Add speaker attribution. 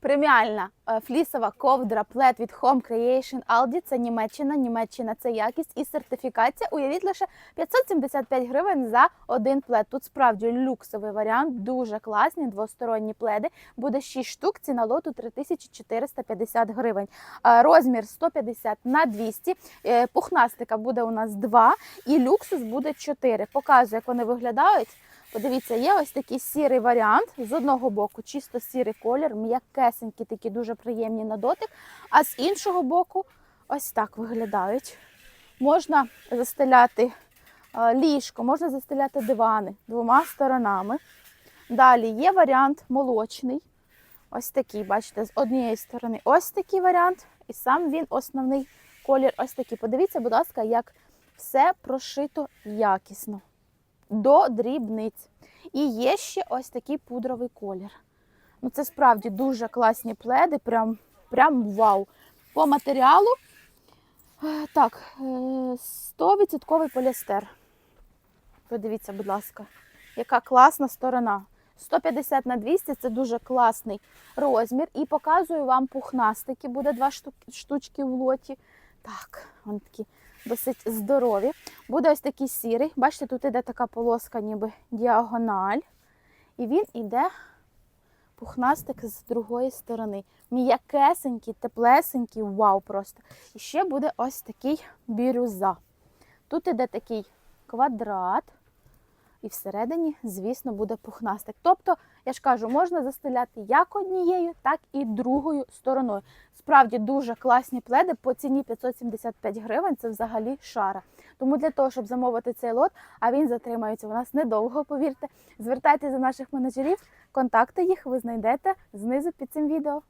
Speaker 1: Преміальна е, флісова ковдра плед від Home Creation Aldi. Це Німеччина. Німеччина це якість і сертифікація. Уявіть лише 575 гривень за один плед. Тут справді люксовий варіант, дуже класні двосторонні пледи. Буде 6 штук. Ціна лоту 3450 гривень. Е, Розмір 150 на 200. Е, Пухнастика буде у нас 2 і люксус буде 4. Показую, як вони виглядають. Подивіться, є ось такий сірий варіант. З одного боку чисто сірий колір, м'якесенькі, такі дуже приємні на дотик. А з іншого боку, ось так виглядають. Можна застеляти е, ліжко, можна застеляти дивани двома сторонами. Далі є варіант молочний. Ось такий, бачите, з однієї сторони ось такий варіант, і сам він основний колір ось такий. Подивіться, будь ласка, як все прошито якісно до дрібниць. І є ще ось такий пудровий колір. Ну, це справді дуже класні пледи, прям, прям вау. По матеріалу е, так, е, 100% поліестер. Подивіться, будь ласка, яка класна сторона. 150 на 200 це дуже класний розмір. І показую вам пухнастики. Буде два штучки в лоті. Так, вони такі досить здорові. Буде ось такий сірий. Бачите, тут іде така полоска, ніби діагональ. І він іде пухнастик з другої сторони. М'якесенький, теплесенький, вау просто. І ще буде ось такий бірюза. Тут іде такий квадрат. І всередині, звісно, буде пухнастик. Тобто, я ж кажу, можна застеляти як однією, так і другою стороною. Справді дуже класні пледи по ціні 575 гривень. Це взагалі шара. Тому для того, щоб замовити цей лот, а він затримається у нас недовго, повірте. Звертайтеся до наших менеджерів, контакти їх ви знайдете знизу під цим відео.